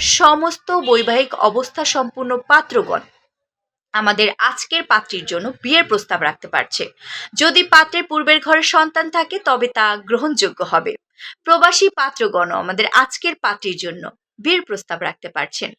সমস্ত বৈবাহিক অবস্থা সম্পূর্ণ পাত্রগণ। আমাদের আজকের পাত্রীর জন্য বিয়ের প্রস্তাব রাখতে পারছে। যদি পাত্রের পূর্বের ঘরে সন্তান থাকে, তবে তা গ্রহণযোগ্য হবে। প্রবাসী পাত্রগণ আমাদের আজকের পাত্রীর জন্য বিয়ের প্রস্তাব রাখতে পারছেন।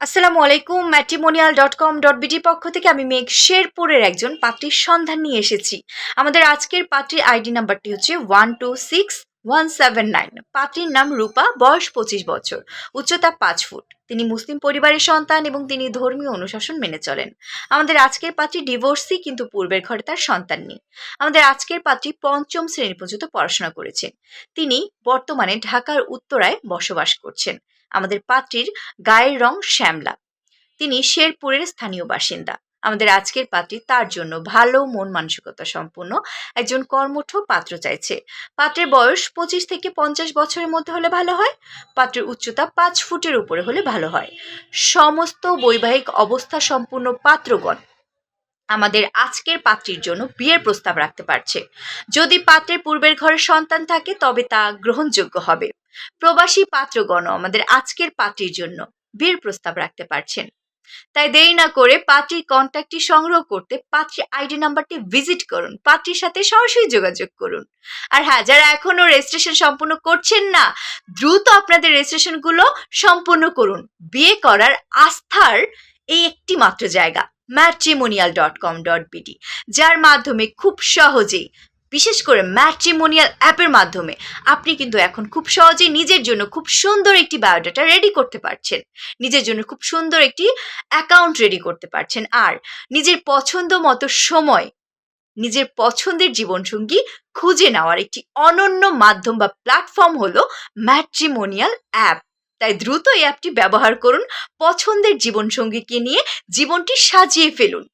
আসসালামু আলাইকুম matrimonial dot com dot BD পক্ষ থেকে আমি মেঘ শেরপুরের একজন পাত্রীর সন্ধান নিয়ে এসেছি। আমাদের আজকের পাত্রীর আইডি নাম্বারটি হচ্ছে one two six one seven nine. পাত্রীর নাম রূপা, বয়স পঁচিশ বছর। উচ্চতা পাঁচ ফুট। তিনি মুসলিম পরিবারের সন্তান এবং তিনি ধর্মীয় অনুশাসন মেনে চলেন। আমাদের আজকের পাত্রী ডিভোর্সি, কিন্তু পূর্বের ঘরে তার সন্তান নেই। আমাদের আজকের পাত্রী পঞ্চম শ্রেণি পর্যন্ত পড়াশোনা করেছেন। তিনি বর্তমানে ঢাকার উত্তরায় বসবাস করছেন। আমাদের পাত্রীর গায়ের রং শ্যামলা। তিনি শেরপুরের স্থানীয় বাসিন্দা। আমাদের আজকের পাত্রী তার জন্য ভালো মন মানসিকতা সম্পন্ন একজন কর্মঠ পাত্র চাইছে। পাত্রের বয়স পঁচিশ থেকে পঞ্চাশ বছরের মধ্যে হলে ভালো হয়, পাত্রের উচ্চতা পাঁচ ফুটের উপরে হলে ভালো হয়। সমস্ত বৈবাহিক অবস্থা সম্পূর্ণ পাত্রগণ আমাদের আজকের পাত্রীর জন্য বিয়ের প্রস্তাব রাখতে পারছে। যদি পাত্রের পূর্বের ঘরে সন্তান থাকে, তবে তা গ্রহণযোগ্য হবে। প্রবাসী পাত্রগণ আমাদের আজকের পাত্রীর জন্য বিয়ের প্রস্তাব রাখতে পারছেন। তাই দেরি না করে পাত্রীর কন্ট্যাক্টটি সংগ্রহ করতে পাত্রীর আইডি নাম্বারটি ভিজিট করুন। পাত্রীর সাথে সরাসরি যোগাযোগ করুন। আর হ্যাঁ যারা এখনও রেজিস্ট্রেশন সম্পূর্ণ করছেন না, দ্রুত আপনাদের রেজিস্ট্রেশনগুলো সম্পূর্ণ করুন। বিয়ে করার আস্থার এই একটি মাত্র জায়গা matrimonial dot com dot BD যার মাধ্যমে খুব সহজেই বিশেষ করে ম্যাট্রিমোনিয়াল অ্যাপের মাধ্যমে আপনি কিন্তু এখন খুব সহজেই নিজের জন্য খুব সুন্দর একটি বায়োডাটা রেডি করতে পারছেন। নিজের জন্য খুব সুন্দর একটি অ্যাকাউন্ট রেডি করতে পারছেন। আর নিজের পছন্দ মতো সময়, নিজের পছন্দের জীবনসঙ্গী খুঁজে নেওয়ার একটি অনন্য মাধ্যম বা প্ল্যাটফর্ম হলো ম্যাট্রিমোনিয়াল অ্যাপ তাই দ্রুত এই অ্যাপটি ব্যবহার করুন, পছন্দের জীবনসঙ্গীকে নিয়ে জীবনটি সাজিয়ে ফেলুন।